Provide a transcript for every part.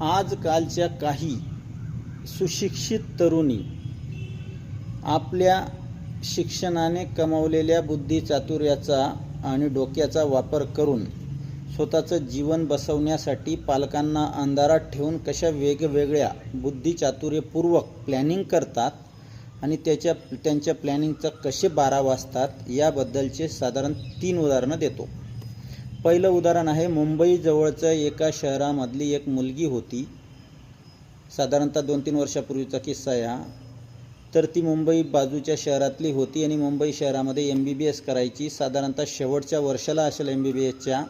आजकालच्या काही सुशिक्षित तरुणी आपल्या शिक्षणाने कमावलेल्या बुद्धिचातुर्याचा आणि डोक्याचा वापर करून स्वतःचं जीवन बसवण्यासाठी पालकांना अंधारात ठेवून कशा वेगवेगळ्या बुद्धिचातुर्यपूर्वक प्लॅनिंग करतात आणि त्याच्या त्यांच्या प्लॅनिंगचा कसे बारा वाजतात याबद्दलचे साधारण तीन उदाहरणं देतो. पहिलं उदाहरण आहे मुंबईजवळचं एका शहरामधली एक मुलगी होती. साधारणतः दोन तीन वर्षापूर्वीचा किस्सा आहे हा. तर ती मुंबई बाजूच्या शहरातली होती आणि मुंबई शहरामध्ये एम बी बी एस करायची. साधारणतः शेवटच्या वर्षाला असेल एम बी बी एसच्या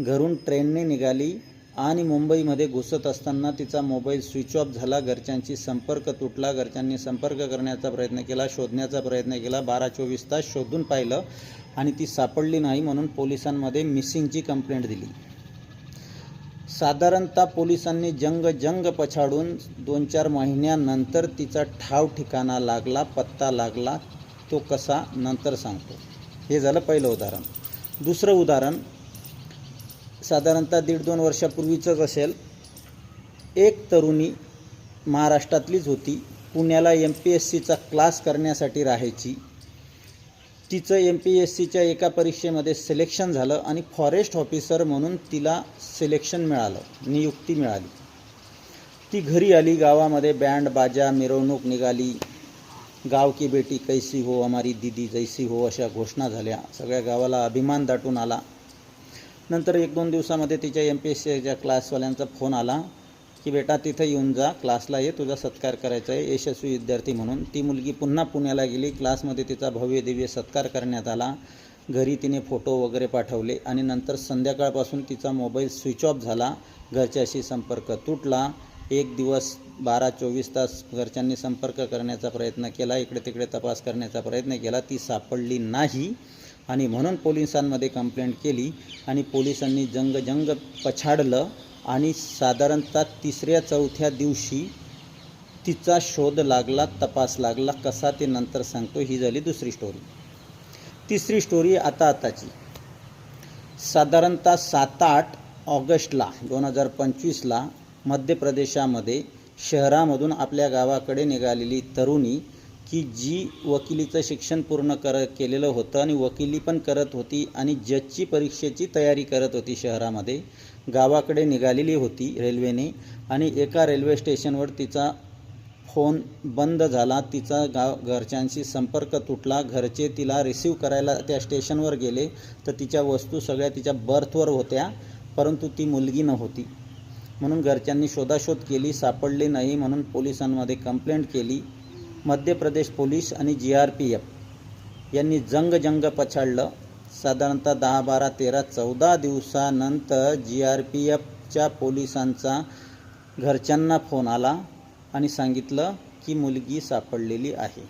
घरून ट्रेनने निघाली आणि मुंबईमध्ये घुसत असताना तिचा मोबाईल स्विच ऑफ झाला. घरच्यांशी संपर्क तुटला. घरच्यांनी संपर्क करण्याचा प्रयत्न केला शोधण्याचा प्रयत्न केला. बारा चोवीस तास शोधून पाहिलं. आणि ती सापडली नाही म्हणून पोलिसांमध्ये मिसिंगची कंप्लेंट दिली. साधारणतः पोलिसांनी जंग जंग पछाडून दोन चार महिन्यानंतर तिचा ठाव ठिकाणा लागला पत्ता लागला तो कसा नंतर सांगतो. हे झालं पहिलं उदाहरण. दुसरं उदाहरण साधारणतः दीड दोन वर्षापूर्वीचंच असेल. एक तरुणी महाराष्ट्रातलीच होती. पुण्याला एम पी एस सीचा क्लास करण्यासाठी राहायची. तिचं एम पी एस सीच्या एका परीक्षेमध्ये सिलेक्शन झालं आणि फॉरेस्ट ऑफिसर म्हणून तिला सिलेक्शन मिळालं नियुक्ती मिळाली. ती घरी आली गावामध्ये बँड बाजा मिरवणूक निघाली. गाव की बेटी कैसी हो हमारी दीदी जैसी हो अशा घोषणा झाल्या. सगळ्या गावाला अभिमान दाटून आला. नंतर एक दोन दिवसामध्ये तिच्या एम पी एस सीच्या क्लासवाल्यांचा फोन आला. की बेटा तिथं येऊन जा क्लासला ये तुझा सत्कार करायचा आहे यशस्वी विद्यार्थी म्हणून. ती मुलगी पुन्हा पुण्याला गेली क्लासमध्ये तिचा भव्य दिव्य सत्कार करण्यात आला. घरी तिने फोटो वगैरे पाठवले आणि नंतर संध्याकाळपासून तिचा मोबाईल स्विच ऑफ झाला. घरच्याशी संपर्क तुटला. एक दिवस बारा चोवीस तास घरच्यांनी संपर्क करण्याचा प्रयत्न केला इकडे तिकडे तपास करण्याचा प्रयत्न केला. ती सापडली नाही आणि म्हणून पोलिसांमध्ये कंप्लेंट केली आणि पोलिसांनी जंग जंग पछाडलं. आणि साधारणतः तिसऱ्या चौथ्या दिवशी तिचा शोध लागला तपास लागला कसा ते नंतर सांगतो ही झाली दुसरी स्टोरी तिसरी स्टोरी आता आताची. साधारणतः सात आठ ऑगस्टला दोन हजार पंचवीसला मध्य प्रदेशामध्ये शहरामधून आपल्या गावाकडे निघालेली तरुणी की जी वकिलीचं शिक्षण पूर्ण कर केलेलं होतं आणि वकिली पण करत होती आणि जजची परीक्षेची तयारी करत होती शहरामध्ये गावाकडे निघालेली होती रेल्वेने आणि एका रेल्वे स्टेशनवर तिचा फोन बंद झाला. तिचा गाव घरच्यांशी संपर्क तुटला. घरचे तिला रिसीव करायला त्या स्टेशनवर गेले तर तिच्या वस्तू सगळ्या तिच्या बर्थवर होत्या परंतु ती मुलगी नव्हती. म्हणून घरच्यांनी शोधाशोध केली सापडली नाही म्हणून पोलिसांमध्ये कंप्लेंट केली. मध्य प्रदेश पोलीस आणि जी आर पी एफ यांनी जंग जंग पछाडलं. साधारणतः दहा बारा तेरा चौदा दिवसानंतर जी आर पी एफच्या पोलिसांचा घरच्यांना फोन आला आणि सांगितलं की मुलगी सापडलेली आहे.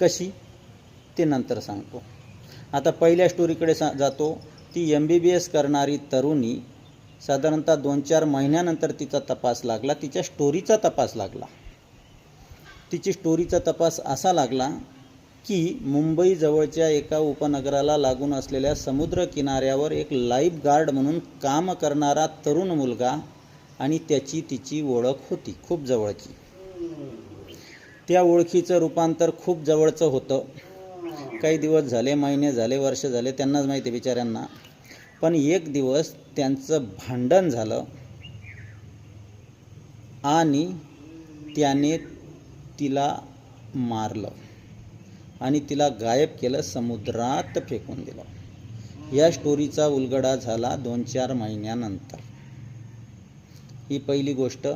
कशी? ते नंतर सांगतो. आता पहिल्या स्टोरीकडे सा जातो. ती एम बी बी एस करणारी तरुणी साधारणतः दोन चार महिन्यानंतर तिचा तपास लागला. तिच्या स्टोरीचा तपास लागला. तिची स्टोरीचा तपास असा लागला की मुंबईजवळच्या एका उपनगराला लागून असलेल्या समुद्र किनाऱ्यावर एक लाईफ गार्ड म्हणून काम करणारा तरुण मुलगा आणि त्याची तिची ओळख होती खूप जवळची. त्या ओळखीचं रूपांतर खूप जवळचं होतं. काही दिवस झाले महिने झाले वर्ष झाले त्यांनाच माहिती बिचाऱ्यांना. पण एक दिवस त्यांचं भांडण झालं आणि त्याने तिला मारलं. आणि तिला गायब केलं समुद्रात फेकून दिलं. या स्टोरीचा उलगडा झाला दोन चार महिन्यानंतर. ही पहिली गोष्ट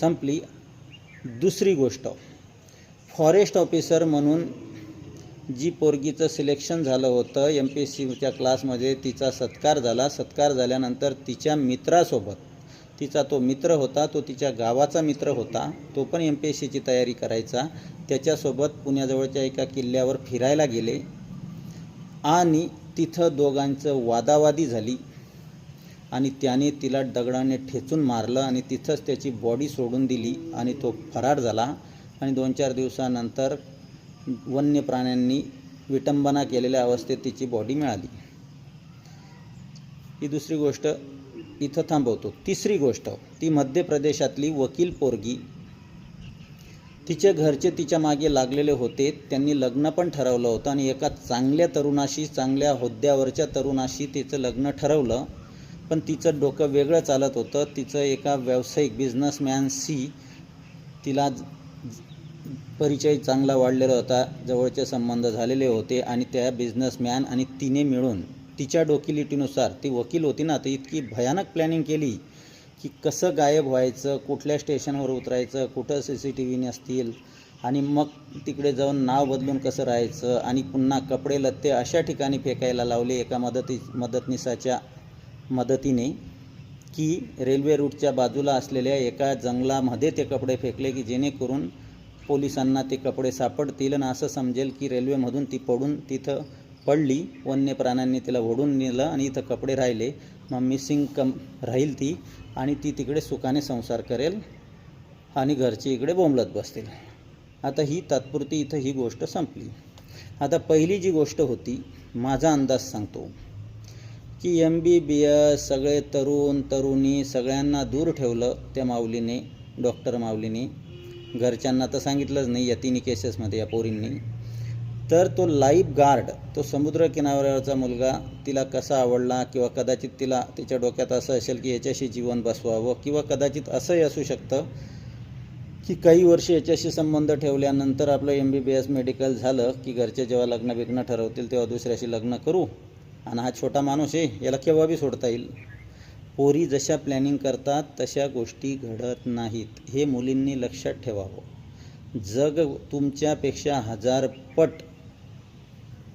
संपली. दुसरी गोष्ट फॉरेस्ट ऑफिसर म्हणून जी पोरगीचं सिलेक्शन झालं होतं एम पी एस सीच्या क्लासमध्ये तिचा सत्कार झाला. सत्कार झाल्यानंतर तिच्या मित्रासोबत तिचा तो मित्र होता तो तिच्या गावाचा मित्र होता तो पण एम पी एस सीची तयारी करायचा. त्याच्यासोबत पुण्याजवळच्या एका किल्ल्यावर फिरायला गेले. आणि तिथं दोघांचं वादावादी झाली. आणि त्याने तिला दगडाने ठेचून मारलं आणि तिथंच त्याची बॉडी सोडून दिली आणि तो फरार झाला. आणि दोन चार दिवसानंतर वन्य प्राण्यांनी विटंबना केलेल्या अवस्थेत तिची बॉडी मिळाली. ही दुसरी गोष्ट इथं थांबवतो. तिसरी गोष्ट ती मध्य प्रदेशातली वकील पोरगी. तिचे घरचे तिच्यामागे लागलेले होते. त्यांनी लग्न पण ठरवलं होतं आणि एका चांगल्या तरुणाशी चांगल्या होद्यावरच्या तरुणाशी तिचं लग्न ठरवलं. पण तिचं डोकं वेगळं चालत होतं. तिचं एका व्यावसायिक बिझनेसमॅनशी तिला परिचय चांगला वाढलेला होता. जवळचे संबंध झालेले होते आणि त्या बिझनेसमॅन आणि तिने मिळून तिच्या डोकिलिटीनुसार ती वकील होती ना तर इतकी भयानक प्लॅनिंग केली की कसं गायब व्हायचं कुठल्या स्टेशनवर उतरायचं कुठं सी सी टी व्ही नसतील आणि मग तिकडे जाऊन नाव बदलून कसं राहायचं आणि पुन्हा कपडे लत्ते अशा ठिकाणी फेकायला लावले एका मदती मदतनीसाच्या मदतीने की रेल्वे रूटच्या बाजूला असलेल्या एका जंगलामध्ये ते कपडे फेकले की जेणेकरून पोलिसांना ते कपडे सापडतील आणि असं समजेल की रेल्वेमधून ती पडून तिथं पडली वन्य प्राण्यांनी तिला ओढून नेलं आणि इथं कपडे राहिले. मग मिसिंग कम राहील ती आणि ती तिकडे सुखाने संसार करेल आणि घरचे इकडे बोंबलत बसतील. आता ही तात्पुरती इथं ही गोष्ट संपली. आता पहिली जी गोष्ट होती माझा अंदाज सांगतो. की एम बी बी एस सगळे तरुण तरुणी सगळ्यांना दूर ठेवलं त्या माऊलीने डॉक्टर माऊलीने. घरच्यांना तर सांगितलंच नाही या तिन्ही केसेसमध्ये या पोरींनी. तर तो लाईफ गार्ड तो समुद्र किनाऱ्यावरचा मुलगा तिला कसा आवडला किंवा कदाचित तिला तिच्या डोक्यात असं असेल की याच्याशी जीवन बसवावं किंवा कदाचित असंही असू शकतं की काही वर्ष याच्याशी संबंध ठेवल्यानंतर आपलं M B B S medical झालं की घरचे जेव्हा लग्न बिग्न ठरवतील तेव्हा दुसऱ्याशी लग्न करू आणि हा छोटा माणूस आहे याला केव्हा बी सोडता येईल. पोरी जशा प्लॅनिंग करतात तशा गोष्टी घडत नाहीत. हे मुलींनी लक्षात ठेवावं. जग तुमच्यापेक्षा हजार पट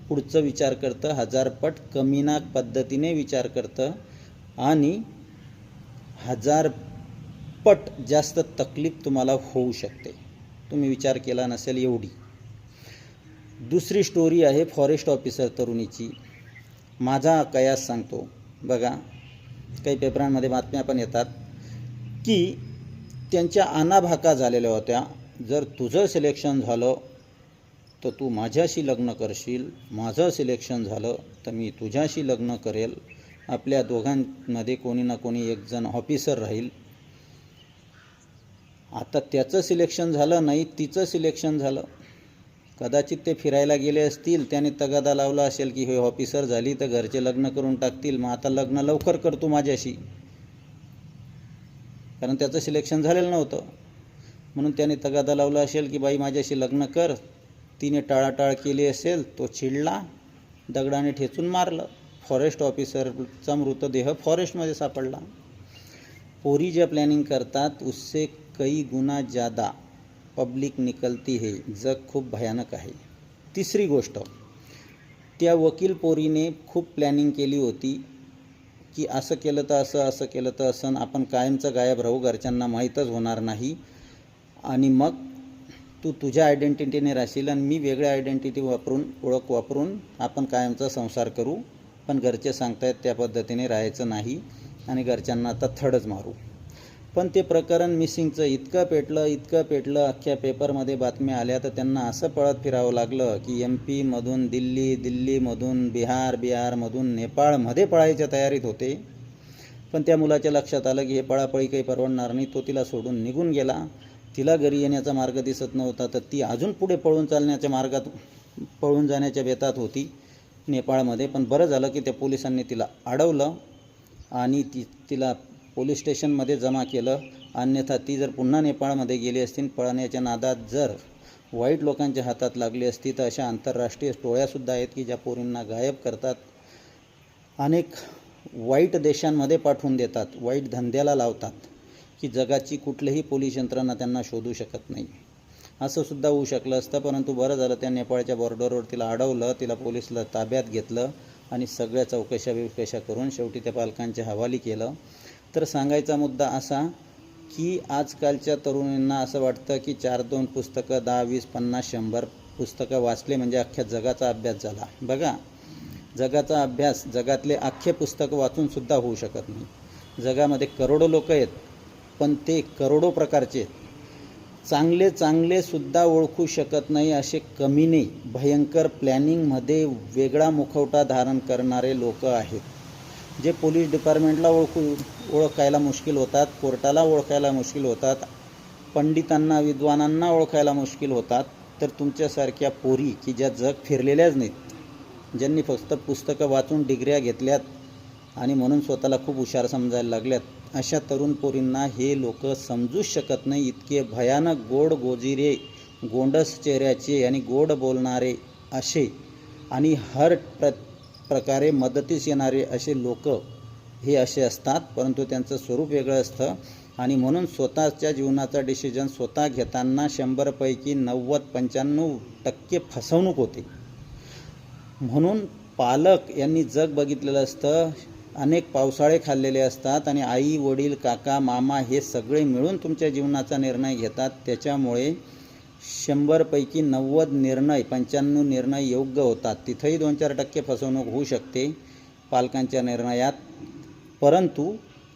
पुढचं विचार करतं हजारपट कमीना पद्धतीने विचार करतं आणि हजारपट जास्त तकलीफ तुम्हाला होऊ शकते. तुम्ही विचार केला नसेल एवढी. दुसरी स्टोरी आहे फॉरेस्ट ऑफिसर तरुणीची. माझा कयास सांगतो. बघा काही पेपरांमध्ये बातम्या पण येतात की त्यांच्या आनाभाका झालेल्या होत्या. जर तुझं सिलेक्शन झालं तर तू माझ्याशी लग्न करशील माझं सिलेक्शन झालं तर मी तुझ्याशी लग्न करेल. आपल्या दोघांमध्ये कोणी ना कोणी एक जण ऑफिसर राहील. आता त्याचं सिलेक्शन झालं नाही तिचं सिलेक्शन झालं. कदाचित ते फिरायला गेले असतील त्याने तगादा लावला असेल की हे ऑफिसर झाली तर घरचे लग्न करून टाकतील. मग आता लग्न लवकर करतो माझ्याशी. कारण त्याचं सिलेक्शन झालेलं नव्हतं. म्हणून त्याने तगादा लावला असेल की बाई माझ्याशी लग्न कर. तिने टाळाटाळ केली असेल तो चिडला दगडाने ठेचून मारलं. फॉरेस्ट ऑफिसरचा मृतदेह फॉरेस्टमध्ये सापडला. पोरी ज्या प्लॅनिंग करतात उससे कई गुना ज़्यादा पब्लिक निकलती है. जग खूप भयानक आहे. तिसरी गोष्ट त्या वकील पोरीने खूप प्लॅनिंग केली होती की असं केलं तर असं असं केलं तर असं आपण कायमचं गायब राहू घरच्यांना माहीतच होणार नाही. आणि मग तू तुझ्या आयडेंटिटीने राहशील आणि मी वेगळ्या आयडेंटिटी वापरून ओळख वापरून आपण कायमचा संसार करू. पण घरचे सांगतायत त्या पद्धतीने राहायचं नाही आणि घरच्यांना आता थडच मारू. पण ते प्रकरण मिसिंगचं इतकं पेटलं इतकं पेटलं अख्ख्या पेपरमध्ये बातम्या आल्या तर त्यांना असं पळत फिरावं लागलं की एम पीमधून दिल्ली दिल्लीमधून बिहार बिहारमधून नेपाळमध्ये पळायच्या तयारीत होते. पण त्या मुलाच्या लक्षात आलं की हे पळापळी काही परवडणार नाही तो तिला सोडून निघून गेला. तिला घरी येण्याचा मार्ग दिसत नव्हता तर ती अजून पुढे पळून चालण्याच्या मार्गात पळून जाण्याच्या बेतात होती नेपाळमध्ये. पण बरं झालं की त्या पोलिसांनी तिला अडवलं आणि ती तिला पोलीस स्टेशनमध्ये जमा केलं. अन्यथा ती जर पुन्हा नेपाळमध्ये गेली असती पळण्याच्या नादात जर वाईट लोकांच्या हातात लागली असती तर अशा आंतरराष्ट्रीय टोळ्यासुद्धा आहेत की ज्या पोरींना गायब करतात. अनेक वाईट देशांमध्ये पाठवून देतात वाईट धंद्याला लावतात. की जगाची कुठलीही पोलीस यंत्रणा त्यांना शोधू शकत नाही. असं सुद्धा होऊ शकलं असतं परंतु बरं झालं त्या नेपाळच्या बॉर्डरवर तिला अडवलं तिला पोलिसला ताब्यात घेतलं आणि सगळ्या चौकशा बिवकशा करून शेवटी त्या पालकांच्या हवाली केलं. तर सांगायचा मुद्दा असा की आजकालच्या तरुणींना असं वाटतं की चार दोन पुस्तकं दहा वीस पन्नास शंभर पुस्तकं वाचले म्हणजे अख्ख्या जगाचा अभ्यास झाला. बघा जगाचा अभ्यास जगातले अख्खे पुस्तकं वाचूनसुद्धा होऊ शकत नाही. जगामध्ये करोडो लोक आहेत. पण ते करोडो प्रकारचे चांगले चांगले सुद्धा ओळखू शकत नाही असे कमीने भयंकर प्लॅनिंगमध्ये वेगळा मुखवटा धारण करणारे लोक आहेत. जे पोलीस डिपार्टमेंटला ओळखू ओळखायला मुश्किल होतात कोर्टाला ओळखायला मुश्किल होतात पंडितांना विद्वानांना ओळखायला मुश्किल होतात तर तुमच्यासारख्या पोरी की ज्या जग फिरलेल्याच नाहीत ज्यांनी फक्त पुस्तकं वाचून डिग्र्या घेतल्यात आणि म्हणून स्वतःला खूप हुशार समजायला लागल्यात अशा तरुण पोरींना हे लोक समजूच शकत नाही. इतके भयानक गोड गोजिरे गोंडस चेहऱ्याचे आणि गोड बोलणारे असे आणि हर प्र प्रकारे मदतीस येणारे असे लोक हे असे असतात. परंतु त्यांचं स्वरूप वेगळं असतं आणि म्हणून स्वतःच्या जीवनाचा डिसिजन स्वतः घेताना शंभरपैकी नव्वद पंच्याण्णव टक्के फसवणूक होते. म्हणून पालक यांनी जग बघितलेलं असतं अनेक पावसाळे खाल्लेले असतात आणि आई वडील काका मामा हे सगळे मिळून तुमच्या जीवनाचा निर्णय घेतात. त्याच्यामुळे शंभरपैकी नव्वद निर्णय पंच्याण्णव निर्णय योग्य होतात. तिथंही दोन चार टक्के फसवणूक होऊ शकते पालकांच्या निर्णयात. परंतु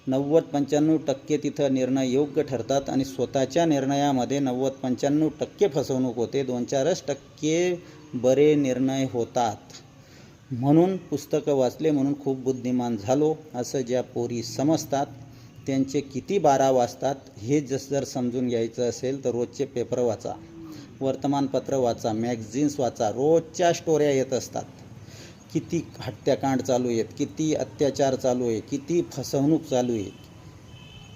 नव्वद पंच्याण्णव टक्के तिथं निर्णय योग्य ठरतात आणि स्वतःच्या निर्णयामध्ये नव्वद पंच्याण्णव टक्के फसवणूक होते. दोन चारच टक्के बरे निर्णय होतात. म्हणून पुस्तकं वाचले म्हणून खूप बुद्धिमान झालो. असं ज्या पोरी समजतात त्यांचे किती बारा वाजतात हे जस जर समजून घ्यायचं असेल तर रोजचे पेपर वाचा. वर्तमानपत्र वाचा मॅगझिन्स वाचा. रोजच्या स्टोऱ्या येत असतात. किती हत्याकांड चालू आहेत किती अत्याचार चालू आहे किती फसवणूक चालू आहे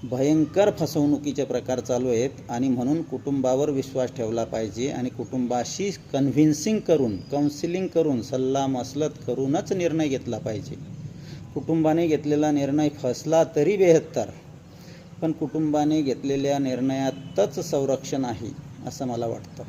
भयंकर फसवणुकीचे प्रकार चालू आहेत आणि म्हणून कुटुंबावर विश्वास ठेवला पाहिजे आणि कुटुंबाशी कन्व्हिन्सिंग करून काउन्सिलिंग करून सल्ला मसलत करूनच निर्णय घेतला पाहिजे. कुटुंबाने घेतलेला निर्णय फसला तरी बेहत्तर पण कुटुंबाने घेतलेल्या निर्णयातच संरक्षण आहे असं मला वाटतं.